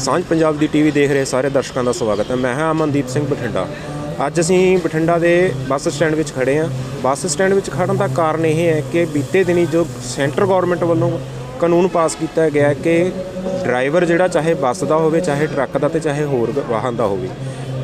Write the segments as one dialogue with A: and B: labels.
A: ਸਾਂਝ ਪੰਜਾਬ ਦੀ ਟੀਵੀ ਦੇਖ ਰਹੇ ਸਾਰੇ ਦਰਸ਼ਕਾਂ ਦਾ ਸਵਾਗਤ ਹੈ। ਮੈਂ ਹਾਂ ਅਮਨਦੀਪ ਸਿੰਘ ਬਠਿੰਡਾ। ਅੱਜ ਅਸੀਂ ਬਠਿੰਡਾ ਦੇ ਬੱਸ ਸਟੈਂਡ ਵਿੱਚ ਖੜੇ ਹਾਂ। ਬੱਸ ਸਟੈਂਡ ਵਿੱਚ ਖੜਨ ਦਾ ਕਾਰਨ ਇਹ ਹੈ ਕਿ ਬੀਤੇ ਦਿਨੀ ਜੋ ਸੈਂਟਰ ਗਵਰਨਮੈਂਟ ਵੱਲੋਂ ਕਾਨੂੰਨ ਪਾਸ ਕੀਤਾ ਗਿਆ ਕਿ ਡਰਾਈਵਰ ਜਿਹੜਾ ਚਾਹੇ ਬੱਸ ਦਾ ਹੋਵੇ, ਚਾਹੇ ਟਰੱਕ ਦਾ ਤੇ ਚਾਹੇ ਹੋਰ ਵਾਹਨ ਦਾ ਹੋਵੇ,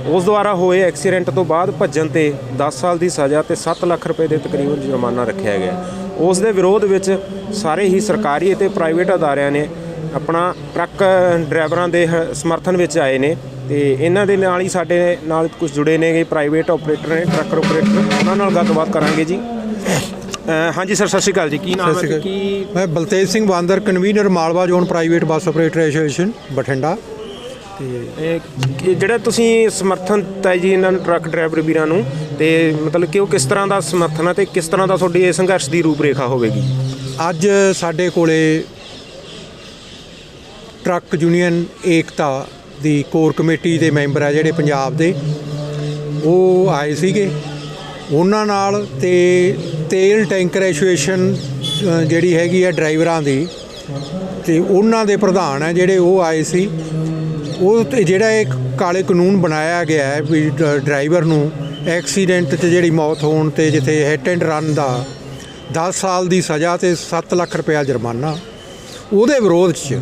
A: ਉਸ ਦੁਆਰਾ ਹੋਏ ਐਕਸੀਡੈਂਟ ਤੋਂ ਬਾਅਦ ਭੱਜਣ ਤੇ 10 ਸਾਲ ਦੀ ਸਜ਼ਾ ਤੇ 7 ਲੱਖ ਰੁਪਏ ਦੇ ਤਕਰੀਬਨ ਜੁਰਮਾਨਾ ਰੱਖਿਆ ਗਿਆ ਉਸ ਦੇ ਵਿਰੋਧ ਵਿੱਚ ਸਾਰੇ ਹੀ ਸਰਕਾਰੀ ਅਤੇ ਪ੍ਰਾਈਵੇਟ ਅਦਾਰਿਆਂ ਨੇ ਆਪਣਾ ਟਰੱਕ ਡਰਾਈਵਰਾਂ ਦੇ ਸਮਰਥਨ ਵਿੱਚ ਆਏ ਨੇ ਤੇ ਇਹਨਾਂ ਦੇ ਨਾਲ ਹੀ ਸਾਡੇ ਨਾਲ ਕੁਝ ਜੁੜੇ ਨੇਗੇ ਪ੍ਰਾਈਵੇਟ ਆਪਰੇਟਰ ਨੇ ਟਰੱਕ ਆਪਰੇਟਰ ਉਹਨਾਂ ਨਾਲ ਗੱਲਬਾਤ ਕਰਾਂਗੇ ਜੀ। ਹਾਂਜੀ ਸਰ ਸਤਿ ਸ਼੍ਰੀ ਅਕਾਲ ਜੀ। ਕੀ ਨਾਮ ਹੈ ਤੇ ਕੀ
B: ਮੈਂ Baltej Singh Bandar convener Malwa zone private bus operator association Bathinda.
A: ਇਹ ਕੀ- ਜਿਹੜਾ ਤੁਸੀਂ ਸਮਰਥਨ ਦਿੱਤਾ ਜੀ ਇਹਨਾਂ ਨੂੰ ਟਰੱਕ ਡਰਾਈਵਰ ਵੀਰਾਂ ਨੂੰ ਤੇ ਮਤਲਬ ਕਿ ਉਹ ਕਿਸ ਤਰ੍ਹਾਂ ਦਾ ਸਮਰਥਨ ਹੈ ਤੇ ਕਿਸ ਤਰ੍ਹਾਂ ਦਾ ਤੁਹਾਡੀ ਇਹ ਸੰਘਰਸ਼ ਦੀ ਰੂਪਰੇਖਾ ਹੋਵੇਗੀ?
B: ਅੱਜ ਸਾਡੇ ਕੋਲੇ ਟਰੱਕ ਯੂਨੀਅਨ ਏਕਤਾ ਦੀ ਕੋਰ ਕਮੇਟੀ ਦੇ ਮੈਂਬਰ ਆ ਜਿਹੜੇ ਪੰਜਾਬ ਦੇ, ਉਹ ਆਏ ਸੀਗੇ। ਉਹਨਾਂ ਨਾਲ ਤੇ ਤੇਲ ਟੈਂਕਰ ਐਸੋਸੀਏਸ਼ਨ ਜਿਹੜੀ ਹੈਗੀ ਆ ਡਰਾਈਵਰਾਂ ਦੀ, ਤੇ ਉਹਨਾਂ ਦੇ ਪ੍ਰਧਾਨ ਆ ਜਿਹੜੇ ਉਹ ਆਏ ਸੀ। ਉਹ ਜਿਹੜਾ ਇੱਕ ਕਾਲੇ ਕਾਨੂੰਨ ਬਣਾਇਆ ਗਿਆ ਹੈ ਵੀ ਡਰਾਈਵਰ ਨੂੰ ਐਕਸੀਡੈਂਟ 'ਚ ਜਿਹੜੀ ਮੌਤ ਹੋਣ ਤੇ ਜਿੱਥੇ ਹਿੱਟ ਐਂਡ ਰਨ ਦਾ 10 ਸਾਲ ਦੀ ਸਜ਼ਾ ਤੇ 7 ਲੱਖ ਰੁਪਇਆ ਜੁਰਮਾਨਾ ਉਹਦੇ ਵਿਰੋਧ 'ਚ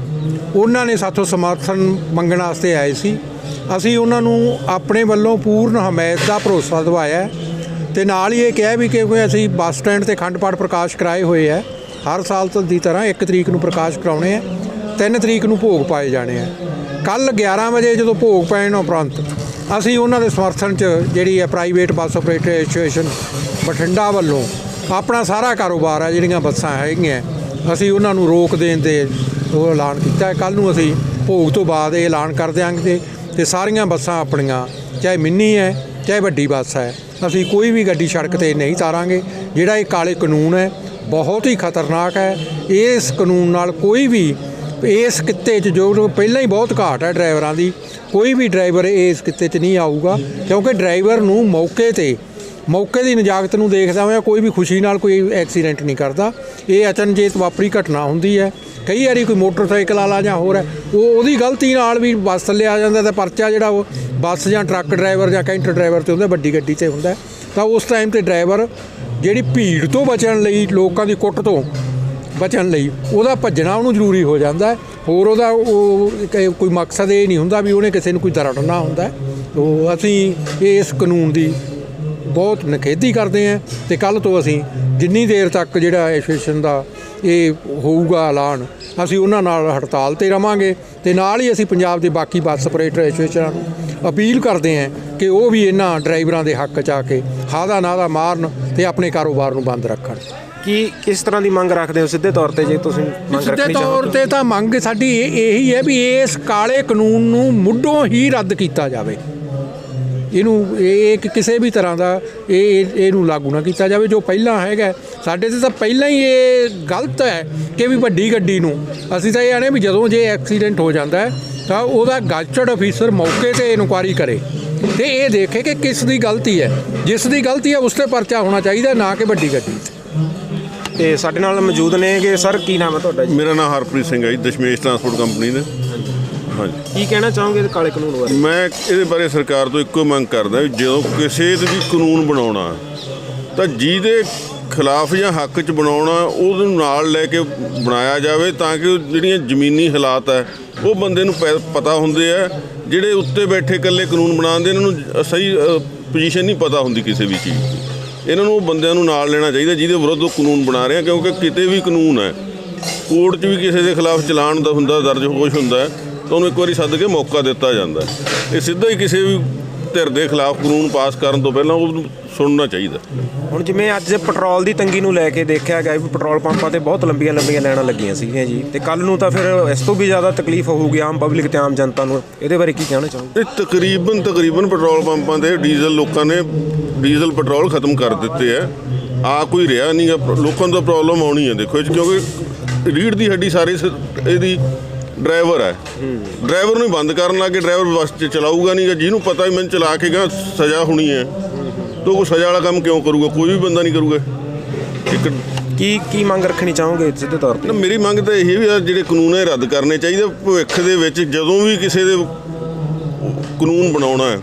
B: ਉਹਨਾਂ ਨੇ ਸਾਥੋਂ ਸਮਰਥਨ ਮੰਗਣ ਵਾਸਤੇ ਆਏ ਸੀ। ਅਸੀਂ ਉਹਨਾਂ ਨੂੰ ਆਪਣੇ ਵੱਲੋਂ ਪੂਰਨ ਹਮਾਇਤ ਦਾ ਭਰੋਸਾ ਦਿਵਾਇਆ ਹੈ ਤੇ ਨਾਲ ਹੀ ਇਹ ਕਿਹਾ ਵੀ ਕਿਉਂਕਿ ਅਸੀਂ ਬੱਸ ਸਟੈਂਡ ਤੇ ਖੰਡ ਪਾਠ ਪ੍ਰਕਾਸ਼ ਕਰਾਏ ਹੋਏ ਆ ਹਰ ਸਾਲ ਤੋਂ ਦੀ ਤਰ੍ਹਾਂ 1 ਤਰੀਕ ਨੂੰ ਪ੍ਰਕਾਸ਼ ਕਰਾਉਣੇ ਆ 3 ਤਰੀਕ ਨੂੰ ਭੋਗ ਪਾਏ ਜਾਣੇ ਆ ਕੱਲ 11 ਵਜੇ ਜਦੋਂ ਭੋਗ ਪੈਣ ਉਪਰੰਤ ਅਸੀਂ ਉਹਨਾਂ ਦੇ ਸਮਰਥਨ 'ਚ ਜਿਹੜੀ ਹੈ private bus operator association Bathinda ਵੱਲੋਂ ਆਪਣਾ ਸਾਰਾ ਕਾਰੋਬਾਰ ਆ, ਜਿਹੜੀਆਂ ਬੱਸਾਂ ਹੈਗੀਆਂ ਅਸੀਂ ਉਹਨਾਂ ਨੂੰ ਰੋਕ ਦੇਣ ਦੇ ਉਹ ਐਲਾਨ ਕੀਤਾ ਹੈ। ਕੱਲ ਨੂੰ ਅਸੀਂ ਭੋਗ ਤੋਂ ਬਾਅਦ ਇਹ ਐਲਾਨ ਕਰ ਦਿਆਂਗੇ ਤੇ- ਸਾਰੀਆਂ ਬੱਸਾਂ ਆਪਣੀਆਂ, ਚਾਹੇ ਮਿੰਨੀ ਹੈ, ਚਾਹੇ ਵੱਡੀ ਬੱਸ ਹੈ, ਅਸੀਂ ਕੋਈ ਵੀ ਗੱਡੀ ਸੜਕ ਤੇ ਨਹੀਂ ਤਾਰਾਂਗੇ। ਜਿਹੜਾ ਇਹ ਕਾਲੇ ਕਾਨੂੰਨ ਹੈ, ਬਹੁਤ ਹੀ ਖਤਰਨਾਕ ਹੈ। ਇਸ ਕਾਨੂੰਨ ਨਾਲ ਕੋਈ ਵੀ, ਇਸ ਕਿੱਤੇ 'ਚ ਜੋ ਪਹਿਲਾਂ ਹੀ ਬਹੁਤ ਘਾਟ ਹੈ ਡਰਾਈਵਰਾਂ ਦੀ, ਕੋਈ ਵੀ ਡਰਾਈਵਰ ਇਸ ਕਿੱਤੇ 'ਚ ਨਹੀਂ ਆਊਗਾ, ਕਿਉਂਕਿ ਡਰਾਈਵਰ ਨੂੰ ਮੌਕੇ ਤੇ ਮੌਕੇ ਦੀ ਨਜਾਕਤ ਨੂੰ ਦੇਖਦਾ ਹੋਇਆ ਕੋਈ ਵੀ ਖੁਸ਼ੀ ਨਾਲ ਕੋਈ ਐਕਸੀਡੈਂਟ ਨਹੀਂ ਕਰਦਾ। ਇਹ ਅਚਨਚੇਤ ਵਾਪਰੀ ਘਟਨਾ ਹੁੰਦੀ ਹੈ। ਕਈ ਵਾਰੀ ਕੋਈ ਮੋਟਰਸਾਈਕਲ ਵਾਲਾ ਜਾਂ ਹੋਰ ਹੈ, ਉਹ ਉਹਦੀ ਗਲਤੀ ਨਾਲ ਵੀ ਬੱਸ ਥੱਲੇ ਆ ਜਾਂਦਾ ਤਾਂ ਪਰਚਾ ਜਿਹੜਾ ਉਹ ਬੱਸ ਜਾਂ ਟਰੱਕ ਡਰਾਈਵਰ ਜਾਂ ਕੈਂਟਰ ਡਰਾਈਵਰ ਤੇ ਹੁੰਦਾ, ਵੱਡੀ ਗੱਡੀ ਤੇ ਹੁੰਦਾ। ਤਾਂ ਉਸ ਟਾਈਮ ਤੇ ਡਰਾਈਵਰ ਜਿਹੜੀ ਭੀੜ ਤੋਂ ਬਚਣ ਲਈ, ਲੋਕਾਂ ਦੀ ਕੁੱਟ ਤੋਂ ਬਚਣ ਲਈ ਉਹਦਾ ਭੱਜਣਾ ਉਹਨੂੰ ਜ਼ਰੂਰੀ ਹੋ ਜਾਂਦਾ ਹੋਰ ਉਹਦਾ ਉਹ ਕੋਈ ਮਕਸਦ ਇਹ ਨਹੀਂ ਹੁੰਦਾ ਵੀ ਉਹਨੇ ਕਿਸੇ ਨੂੰ ਕੋਈ ਦਰੜਨਾ ਹੁੰਦਾ। ਉਹ ਅਸੀਂ ਇਸ ਕਾਨੂੰਨ ਦੀ ਬਹੁਤ ਨਖੇਧੀ ਕਰਦੇ ਹਾਂ ਤੇ ਕੱਲ ਤੋਂ ਅਸੀਂ ਜਿੰਨੀ ਦੇਰ ਤੱਕ ਜਿਹੜਾ ਐਸੋਸੀਏਸ਼ਨ ਦਾ ਇਹ ਹੋਊਗਾ ਐਲਾਨ ਅਸੀਂ ਉਹਨਾਂ ਨਾਲ ਹੜਤਾਲ ਤੇ ਰਵਾਂਗੇ ਤੇ ਨਾਲ ਹੀ ਅਸੀਂ ਪੰਜਾਬ ਦੇ ਬਾਕੀ ਬੱਸ ਆਪਰੇਟਰ ਐਸੋਸੀਏਸ਼ਨਾਂ ਨੂੰ ਅਪੀਲ ਕਰਦੇ ਹਾਂ ਕਿ ਉਹ ਵੀ ਇਹਨਾਂ ਡਰਾਈਵਰਾਂ ਦੇ ਹੱਕ 'ਚ ਆ ਕੇ ਹਾਦਾ ਨਾਦਾ ਮਾਰਨ ਤੇ ਆਪਣੇ ਕਾਰੋਬਾਰ ਨੂੰ ਬੰਦ ਰੱਖਣ।
A: ਕੀ ਕਿਸ ਤਰ੍ਹਾਂ ਦੀ ਮੰਗ ਰੱਖਦੇ ਹੋ ਸਿੱਧੇ ਤੌਰ ਤੇ ਜੇ ਤੁਸੀਂ ਮੰਗ
B: ਸਿੱਧੇ
A: ਰੱਖਣੀ ਚਾਹੋ
B: ਤੌਰ ਤੇ ਤਾਂ ਮੰਗ ਸਾਡੀ ਇਹ ਇਹੀ ਹੈ ਵੀ ਇਸ ਕਾਲੇ ਕਾਨੂੰਨ ਨੂੰ ਮੁੱਢੋਂ ਹੀ ਰੱਦ ਕੀਤਾ ਜਾਵੇ। ਇਹਨੂੰ ਇਹ ਇੱਕ ਕਿਸੇ ਵੀ ਤਰ੍ਹਾਂ ਦਾ ਇਹ ਇਹ- ਇਹਨੂੰ ਲਾਗੂ ਨਾ ਕੀਤਾ ਜਾਵੇ ਜੋ ਪਹਿਲਾਂ ਹੈਗਾ। ਸਾਡੇ ਤੇ ਤਾਂ ਪਹਿਲਾਂ ਹੀ ਇਹ ਗਲਤ ਹੈ ਕਿ ਵੀ ਵੱਡੀ ਗੱਡੀ ਨੂੰ ਅਸੀਂ ਤਾਂ ਇਹ ਆਨੇ ਵੀ ਜਦੋਂ ਜੇ ਐਕਸੀਡੈਂਟ ਹੋ ਜਾਂਦਾ ਹੈ ਤਾਂ ਉਹਦਾ ਗਾਜਟਡ ਅਫੀਸਰ ਮੌਕੇ ਤੇ ਇਨਕੁਆਰੀ ਕਰੇ। ਤੇ ਇਹ ਦੇਖੇ ਕਿ ਕਿਸ ਦੀ ਗਲਤੀ ਹੈ। ਜਿਸ ਦੀ ਗਲਤੀ ਹੈ ਉਸ ਤੇ ਪਰਚਾ ਹੋਣਾ ਚਾਹੀਦਾ ਨਾ ਕਿ ਵੱਡੀ ਗੱਡੀ ਤੇ।
A: ਤੇ ਸਾਡੇ ਨਾਲ ਮੌਜੂਦ ਨੇ ਕਿ ਸਰ ਕੀ ਨਾਮ ਹੈ ਤੁਹਾਡਾ ਜੀ?
C: ਮੇਰਾ ਨਾਮ ਹਰਪ੍ਰੀਤ ਸਿੰਘ ਹੈ ਜੀ ਦਸ਼ਮੇਸ਼ ਟਰਾਂਸਪੋਰਟ ਕੰਪਨੀ ਦੇ। ਹਾਂਜੀ।
A: ਕੀ ਕਹਿਣਾ ਚਾਹੋਗੇ ਇਹ ਕਾਲੇ ਕਾਨੂੰਨ ਬਾਰੇ?
C: ਮੈਂ ਇਹਦੇ ਬਾਰੇ ਸਰਕਾਰ ਤੋਂ ਇੱਕੋ ਮੰਗ ਕਰਦਾ ਵੀ ਜਦੋਂ ਕਿਸੇ ਤੇ ਵੀ ਕਾਨੂੰਨ ਬਣਾਉਣਾ ਤਾਂ ਜਿਹਦੇ ਖਿਲਾਫ ਜਾਂ ਹੱਕ 'ਚ ਬਣਾਉਣਾ ਉਹਨੂੰ ਨਾਲ ਲੈ ਕੇ ਬਣਾਇਆ ਜਾਵੇ ਤਾਂ ਕਿ ਜਿਹੜੀਆਂ ਜ਼ਮੀਨੀ ਹਾਲਾਤ ਹੈ ਉਹ ਬੰਦੇ ਨੂੰ ਪਤਾ ਹੁੰਦੇ ਆ ਜਿਹੜੇ ਉੱਤੇ ਬੈਠੇ ਇਕੱਲੇ ਕਾਨੂੰਨ ਬਣਾਉਂਦੇ ਇਹਨਾਂ ਨੂੰ ਸਹੀ ਪੋਜੀਸ਼ਨ ਨਹੀਂ ਪਤਾ ਹੁੰਦੀ ਕਿਸੇ ਵੀ ਚੀਜ਼ ਦੀ। ਇਹਨਾਂ ਨੂੰ ਉਹ ਬੰਦਿਆਂ ਨੂੰ ਨਾਲ ਲੈਣਾ ਚਾਹੀਦਾ ਜਿਹਦੇ ਵਿਰੁੱਧ ਉਹ ਕਾਨੂੰਨ ਬਣਾ ਰਹੇ ਆ ਕਿਉਂਕਿ ਕਿਤੇ ਵੀ ਕਾਨੂੰਨ ਹੈ ਕੋਰਟ 'ਚ ਵੀ ਕਿਸੇ ਦੇ ਖਿਲਾਫ ਚਲਾਨ ਦਾ ਹੁੰਦਾ ਦਰਜ ਕੁਛ ਹੁੰਦਾ ਤਾਂ ਉਹਨੂੰ ਇੱਕ ਵਾਰੀ ਸੱਦ ਕੇ ਮੌਕਾ ਦਿੱਤਾ ਜਾਂਦਾ। ਇਹ ਸਿੱਧਾ ਹੀ ਕਿਸੇ ਵੀ ਧਿਰ ਦੇ ਖਿਲਾਫ ਕਾਨੂੰਨ ਪਾਸ ਕਰਨ ਤੋਂ ਪਹਿਲਾਂ ਉਹਨੂੰ ਸੁਣਨਾ ਚਾਹੀਦਾ।
A: ਹੁਣ ਜਿਵੇਂ ਅੱਜ ਪੈਟਰੋਲ ਦੀ ਤੰਗੀ ਨੂੰ ਲੈ ਕੇ ਦੇਖਿਆ ਗਿਆ ਵੀ ਪੈਟਰੋਲ ਪੰਪਾਂ ਤੇ ਬਹੁਤ ਲੰਬੀਆਂ ਲੰਬੀਆਂ ਲਾਈਨਾਂ ਲੱਗੀਆਂ ਸੀਗੀਆਂ ਜੀ। ਤੇ ਕੱਲ ਨੂੰ ਤਾਂ ਫਿਰ ਇਸ ਤੋਂ ਵੀ ਜ਼ਿਆਦਾ ਤਕਲੀਫ ਹੋਊਗੀ ਆਮ ਪਬਲਿਕ ਤੇ ਆਮ ਜਨਤਾ ਨੂੰ। ਇਹਦੇ ਬਾਰੇ ਕੀ ਕਹਿਣਾ ਚਾਹੋਗੇ?
C: ਇਹ ਤਕਰੀਬਨ ਤਕਰੀਬਨ ਪੈਟਰੋਲ ਪੰਪਾਂ ਦੇ ਡੀਜ਼ਲ ਲੋਕਾਂ ਨੇ ਡੀਜ਼ਲ ਪੈਟਰੋਲ ਖਤਮ ਕਰ ਦਿੱਤੇ ਆ ਆ ਕੋਈ ਰਿਹਾ ਨਹੀਂਗਾ ਲੋਕਾਂ ਨੂੰ ਤਾਂ ਪ੍ਰੋਬਲਮ ਆਉਣੀ ਹੈ ਦੇਖੋ ਕਿਉਂਕਿ ਰੀੜ ਦੀ ਹੱਡੀ ਸਾਰੀ ਇਹਦੀ ਡਰਾਈਵਰ ਹੈ। ਡਰਾਈਵਰ ਨੂੰ ਹੀ ਬੰਦ ਕਰਨ ਲੱਗੇ ਡਰਾਈਵਰ ਬੱਸ 'ਚ ਚਲਾਊਗਾ ਨਹੀਂਗਾ ਜਿਹਨੂੰ ਪਤਾ ਵੀ ਮੈਨੂੰ ਚਲਾ ਕੇ ਗਾ ਸਜ਼ਾ ਹੋਣੀ ਹੈ। ਤਾਂ ਉਹ ਸਜ਼ਾ ਵਾਲਾ ਕੰਮ ਕਿਉਂ ਕਰੂਗਾ? ਕੋਈ ਵੀ ਬੰਦਾ ਨਹੀਂ ਕਰੂਗਾ। ਇੱਕ
A: ਕੀ ਕੀ ਮੰਗ ਰੱਖਣੀ ਚਾਹੋਗੇ ਸਿੱਧੇ ਤੌਰ ਤੇ?
C: ਮੇਰੀ ਮੰਗ ਤਾਂ ਇਹੀ ਵੀ ਆ ਜਿਹੜੇ ਕਾਨੂੰਨ ਇਹ ਰੱਦ ਕਰਨੇ ਚਾਹੀਦੇ ਭਵਿੱਖ ਦੇ ਵਿੱਚ ਜਦੋਂ ਵੀ ਕਿਸੇ ਦੇ ਕਾਨੂੰਨ ਬਣਾਉਣਾ ਹੈ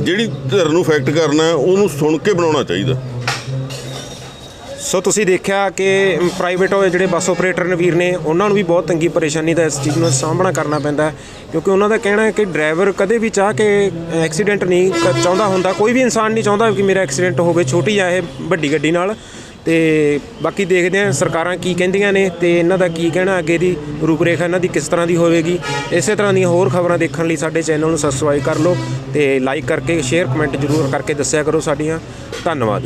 C: ਜਿਹੜੀ ਧਿਰ ਨੂੰ ਫੈਕਟ ਕਰਨਾ ਹੈ ਉਹਨੂੰ ਸੁਣ ਕੇ ਬਣਾਉਣਾ ਚਾਹੀਦਾ।
A: ਸੋ ਤੁਸੀਂ ਦੇਖਿਆ ਕਿ ਪ੍ਰਾਈਵੇਟ ਜਿਹੜੇ ਬੱਸ ਆਪਰੇਟਰ ਨੇ ਵੀਰ ਨੇ, ਉਹਨਾਂ ਨੂੰ ਵੀ ਬਹੁਤ ਤੰਗੀ ਪਰੇਸ਼ਾਨੀ ਦਾ ਇਸ ਚੀਜ਼ ਨੂੰ ਸਾਹਮਣਾ ਕਰਨਾ ਪੈਂਦਾ ਕਿਉਂਕਿ ਉਹਨਾਂ ਦਾ ਕਹਿਣਾ ਹੈ ਕਿ ਡਰਾਈਵਰ ਕਦੇ ਵੀ ਚਾਹ ਕੇ ਐਕਸੀਡੈਂਟ ਨਹੀਂ ਕ- ਚਾਹੁੰਦਾ ਹੁੰਦਾ। ਕੋਈ ਵੀ ਇਨਸਾਨ ਨਹੀਂ ਚਾਹੁੰਦਾ ਕਿ ਮੇਰਾ ਐਕਸੀਡੈਂਟ ਹੋਵੇ, ਛੋਟੀ ਆ ਇਹ ਵੱਡੀ ਗੱਡੀ ਨਾਲ। ਤੇ ਬਾਕੀ ਦੇਖਦੇ ਹਾਂ ਸਰਕਾਰਾਂ ਕੀ ਕਹਿੰਦੀਆਂ ਨੇ ਤੇ ਇਹਨਾਂ ਦਾ ਕੀ ਕਹਿਣਾ ਅੱਗੇ ਦੀ ਰੂਪਰੇਖਾ ਇਹਨਾਂ ਦੀ ਕਿਸ ਤਰ੍ਹਾਂ ਦੀ ਹੋਵੇਗੀ। ਇਸੇ ਤਰ੍ਹਾਂ ਦੀਆਂ ਹੋਰ ਖਬਰਾਂ ਦੇਖਣ ਲਈ ਸਾਡੇ ਚੈਨਲ ਨੂੰ ਸਬਸਕ੍ਰਾਈਬ ਕਰ ਲਓ ਤੇ ਲਾਈਕ ਕਰਕੇ ਸ਼ੇਅਰ ਕਮੈਂਟ ਜ਼ਰੂਰ ਕਰਕੇ ਦੱਸਿਆ ਕਰੋ ਸਾਡੀਆਂ। ਧੰਨਵਾਦ।